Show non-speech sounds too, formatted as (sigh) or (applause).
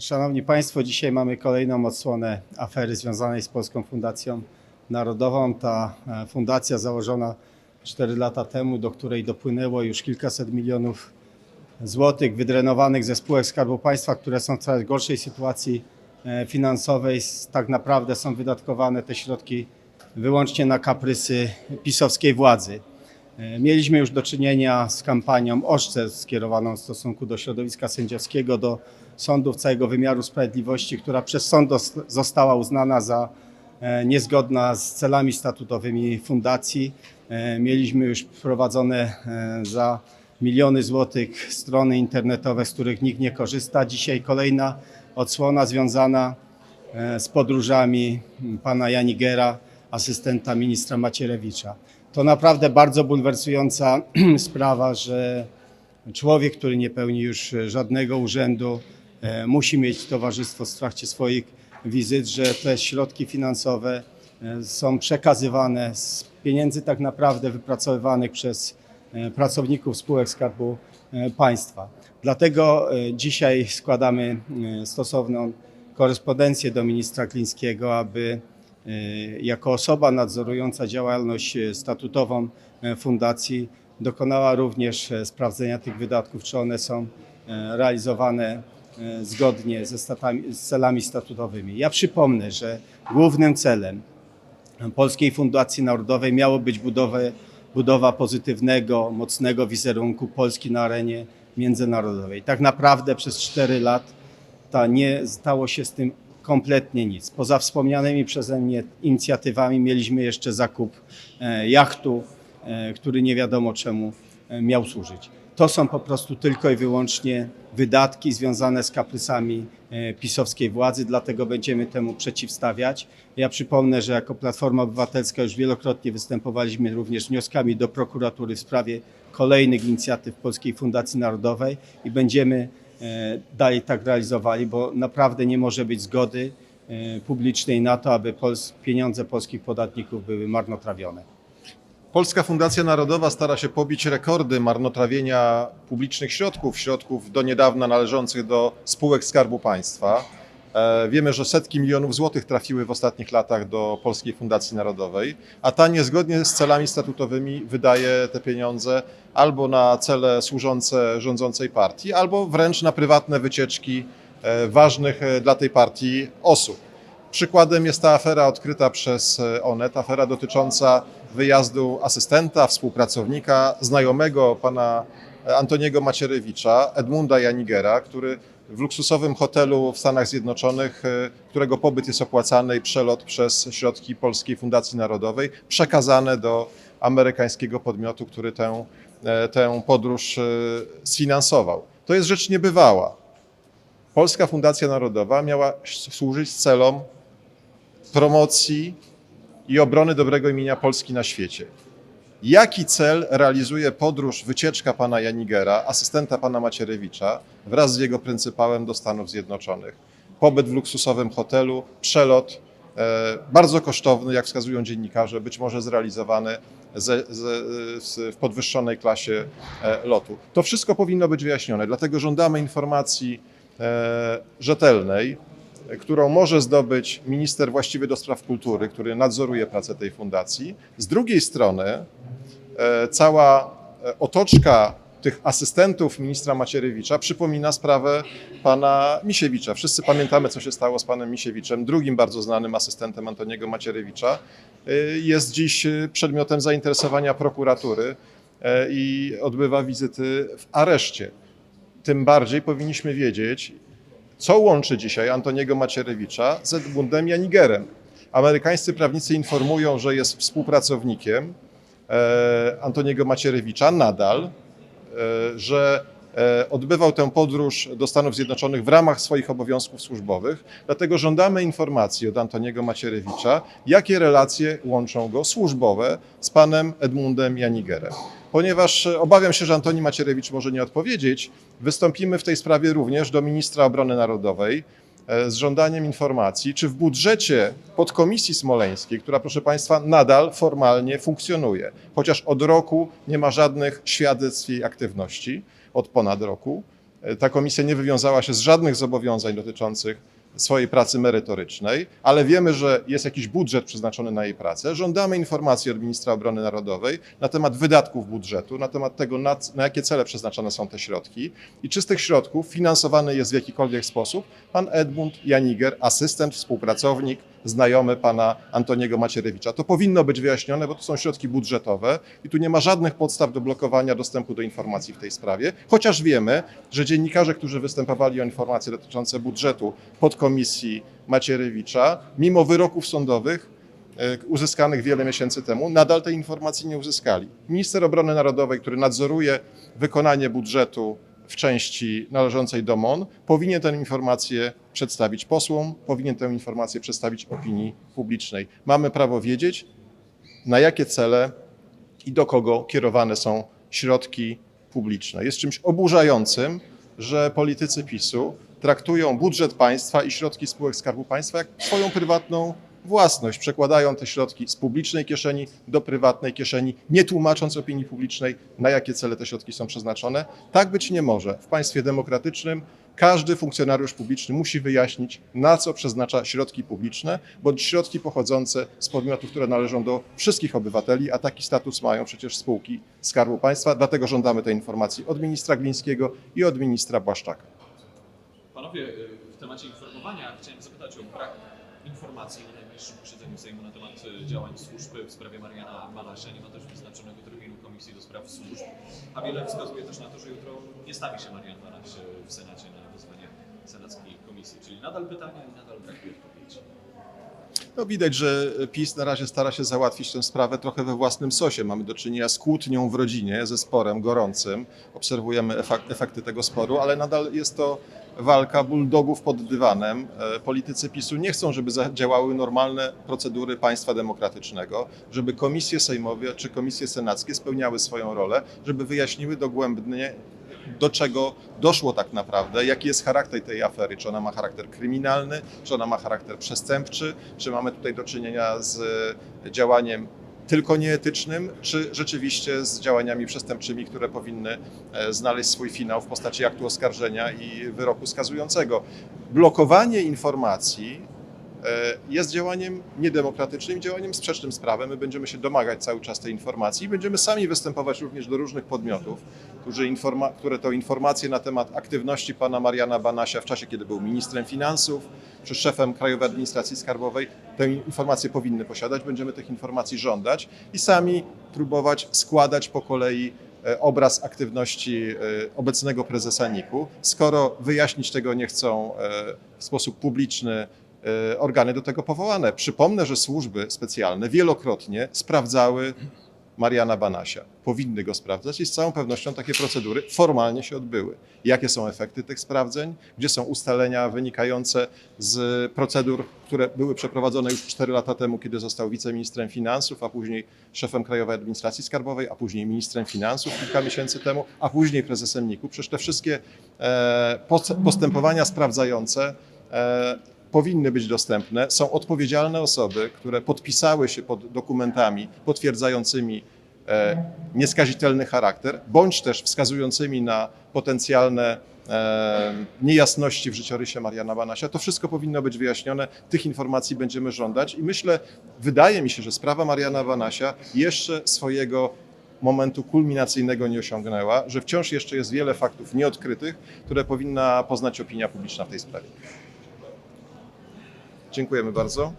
Szanowni Państwo, dzisiaj mamy kolejną odsłonę afery związanej z Polską Fundacją Narodową. Ta e, fundacja założona 4 lata temu, do której dopłynęło już kilkaset milionów złotych wydrenowanych ze spółek Skarbu Państwa, które są w coraz gorszej sytuacji e, finansowej. Tak naprawdę są wydatkowane te środki wyłącznie na kaprysy pisowskiej władzy. E, Mieliśmy już do czynienia z kampanią oszczerstw skierowaną w stosunku do środowiska sędziowskiego, do sądów całego wymiaru sprawiedliwości, która przez sąd została uznana za e, niezgodna z celami statutowymi fundacji. E, Mieliśmy już wprowadzone za miliony złotych strony internetowe, z których nikt nie korzysta. Dzisiaj kolejna odsłona związana z podróżami pana Janigera, asystenta ministra Macierewicza. To naprawdę bardzo bulwersująca (clears throat) sprawa, że człowiek, który nie pełni już żadnego urzędu, e, musi mieć towarzystwo w trakcie swoich wizyt, że te środki finansowe e, są przekazywane z pieniędzy tak naprawdę wypracowywanych przez e, pracowników spółek Skarbu Państwa. Dlatego dzisiaj składamy stosowną korespondencję do ministra Klińskiego, aby jako osoba nadzorująca działalność statutową e, fundacji dokonała również e, sprawdzenia tych wydatków, czy one są e, realizowane e, zgodnie ze statami, z celami statutowymi. Ja przypomnę, że głównym celem Polskiej Fundacji Narodowej miało być budowę, budowa pozytywnego, mocnego wizerunku Polski na arenie międzynarodowej. Tak naprawdę przez 4 lat ta nie stało się z tym kompletnie nic. Poza wspomnianymi przeze mnie inicjatywami mieliśmy jeszcze zakup e, jachtu, e, który nie wiadomo czemu e, miał służyć. To są po prostu tylko i wyłącznie wydatki związane z kaprysami pisowskiej władzy, dlatego będziemy temu przeciwstawiać. Ja przypomnę, że jako Platforma Obywatelska już wielokrotnie występowaliśmy również z wnioskami do prokuratury w sprawie kolejnych inicjatyw Polskiej Fundacji Narodowej i będziemy dalej tak realizowali, bo naprawdę nie może być zgody e, publicznej na to, aby pols- pieniądze polskich podatników były marnotrawione. Polska Fundacja Narodowa stara się pobić rekordy marnotrawienia publicznych środków, środków do niedawna należących do spółek Skarbu Państwa. E, Wiemy, że setki milionów złotych trafiły w ostatnich latach do Polskiej Fundacji Narodowej, a ta niezgodnie z celami statutowymi wydaje te pieniądze albo na cele służące rządzącej partii, albo wręcz na prywatne wycieczki e, ważnych e, dla tej partii osób. Przykładem jest ta afera odkryta przez Onet, afera dotycząca wyjazdu asystenta, współpracownika, znajomego pana e, Antoniego Macierewicza, Edmunda Janigera, który w luksusowym hotelu w Stanach Zjednoczonych, e, którego pobyt jest opłacany i przelot przez środki Polskiej Fundacji Narodowej, przekazane do amerykańskiego podmiotu, który tę, e, tę podróż sfinansował. To jest rzecz niebywała. Polska Fundacja Narodowa miała służyć celom promocji i obrony dobrego imienia Polski na świecie. Jaki cel realizuje podróż, wycieczka pana Janigera, asystenta pana Macierewicza, wraz z jego pryncypałem do Stanów Zjednoczonych? Pobyt w luksusowym hotelu, przelot e, bardzo kosztowny, jak wskazują dziennikarze, być może zrealizowany ze, ze, z, w podwyższonej klasie e, lotu. To wszystko powinno być wyjaśnione, dlatego żądamy informacji e, rzetelnej, którą może zdobyć minister właściwy do spraw kultury, który nadzoruje pracę tej fundacji. Z drugiej strony e, cała e, otoczka tych asystentów ministra Macierewicza przypomina sprawę pana Misiewicza. Wszyscy pamiętamy, co się stało z panem Misiewiczem, drugim bardzo znanym asystentem Antoniego Macierewicza. E, Jest dziś przedmiotem zainteresowania prokuratury i odbywa wizyty w areszcie. Tym bardziej powinniśmy wiedzieć, co łączy dzisiaj Antoniego Macierewicza z Edmundem Janigerem. Amerykańscy prawnicy informują, że jest współpracownikiem e, Antoniego Macierewicza nadal, e, że odbywał tę podróż do Stanów Zjednoczonych w ramach swoich obowiązków służbowych. Dlatego żądamy informacji od Antoniego Macierewicza, jakie relacje łączą go służbowe z panem Edmundem Janigerem. Ponieważ e, obawiam się, że Antoni Macierewicz może nie odpowiedzieć, wystąpimy w tej sprawie również do ministra obrony narodowej e, z żądaniem informacji, czy w budżecie podkomisji smoleńskiej, która proszę Państwa nadal formalnie funkcjonuje, chociaż od roku nie ma żadnych świadectw jej aktywności, od ponad roku, E, Ta komisja nie wywiązała się z żadnych zobowiązań dotyczących swojej pracy merytorycznej, ale wiemy, że jest jakiś budżet przeznaczony na jej pracę. Żądamy informacji od ministra obrony narodowej na temat wydatków budżetu, na temat tego, na, na jakie cele przeznaczane są te środki i czy z tych środków finansowany jest w jakikolwiek sposób pan Edmund Janiger, asystent, współpracownik, znajomy pana Antoniego Macierewicza. To powinno być wyjaśnione, bo to są środki budżetowe i tu nie ma żadnych podstaw do blokowania dostępu do informacji w tej sprawie, chociaż wiemy, że dziennikarze, którzy występowali o informacje dotyczące budżetu podkomisji Macierewicza, mimo wyroków sądowych e, uzyskanych wiele miesięcy temu, nadal tej informacji nie uzyskali. Minister Obrony Narodowej, który nadzoruje wykonanie budżetu w części należącej do MON, powinien tę informację przedstawić posłom, powinien tę informację przedstawić opinii publicznej. Mamy prawo wiedzieć, na jakie cele i do kogo kierowane są środki publiczne. Jest czymś oburzającym, że politycy PiSu traktują budżet państwa i środki spółek Skarbu Państwa jak swoją prywatną własność. Przekładają te środki z publicznej kieszeni do prywatnej kieszeni, nie tłumacząc opinii publicznej, na jakie cele te środki są przeznaczone. Tak być nie może. W państwie demokratycznym każdy funkcjonariusz publiczny musi wyjaśnić, na co przeznacza środki publiczne, bądź środki pochodzące z podmiotów, które należą do wszystkich obywateli, a taki status mają przecież spółki Skarbu Państwa. Dlatego żądamy tej informacji od ministra Glińskiego i od ministra Błaszczaka. Panowie, y, w temacie informowania chciałem zapytać o brak informacji na najbliższym posiedzeniu Sejmu na temat y, działań służby w sprawie Mariana Banasia. Nie ma też wyznaczonego terminu Komisji do Spraw Służb, a wiele wskazuje też na to, że jutro nie stawi się Marian Banaś y, w Senacie na wezwanie Senackiej Komisji. Czyli nadal pytania i nadal brakuje odpowiedzi. No widać, że PiS na razie stara się załatwić tę sprawę trochę we własnym sosie. Mamy do czynienia z kłótnią w rodzinie, ze sporem gorącym. Obserwujemy efek- efekty tego sporu, ale nadal jest to walka bulldogów pod dywanem. E, Politycy PiSu nie chcą, żeby zadziałały normalne procedury państwa demokratycznego, żeby komisje sejmowe czy komisje senackie spełniały swoją rolę, żeby wyjaśniły dogłębnie do czego doszło tak naprawdę, jaki jest charakter tej afery, czy ona ma charakter kryminalny, czy ona ma charakter przestępczy, czy mamy tutaj do czynienia z działaniem tylko nieetycznym, czy rzeczywiście z działaniami przestępczymi, które powinny e, znaleźć swój finał w postaci aktu oskarżenia i wyroku skazującego. Blokowanie informacji e, jest działaniem niedemokratycznym działaniem sprzecznym z prawem. My będziemy się domagać cały czas tej informacji i będziemy sami występować również do różnych podmiotów, które to informacje na temat aktywności pana Mariana Banasia w czasie, kiedy był ministrem finansów, czy szefem Krajowej Administracji Skarbowej, te informacje powinny posiadać. Będziemy tych informacji żądać i sami próbować składać po kolei e, obraz aktywności e, obecnego prezesa NIK-u. Skoro wyjaśnić tego nie chcą e, w sposób publiczny e, organy do tego powołane. Przypomnę, że służby specjalne wielokrotnie sprawdzały Mariana Banasia. Powinny go sprawdzać i z całą pewnością takie procedury formalnie się odbyły. Jakie są efekty tych sprawdzeń? Gdzie są ustalenia wynikające z procedur, które były przeprowadzone już 4 lata temu, kiedy został wiceministrem finansów, a później szefem Krajowej Administracji Skarbowej, a później ministrem finansów kilka miesięcy temu, a później prezesem NIK-u. Przecież te wszystkie e, post- postępowania sprawdzające e, powinny być dostępne. Są odpowiedzialne osoby, które podpisały się pod dokumentami potwierdzającymi e, nieskazitelny charakter, bądź też wskazującymi na potencjalne e, niejasności w życiorysie Mariana Banasia. To wszystko powinno być wyjaśnione. Tych informacji będziemy żądać i myślę, wydaje mi się, że sprawa Mariana Banasia jeszcze swojego momentu kulminacyjnego nie osiągnęła, że wciąż jeszcze jest wiele faktów nieodkrytych, które powinna poznać opinia publiczna w tej sprawie. Dziękujemy bardzo.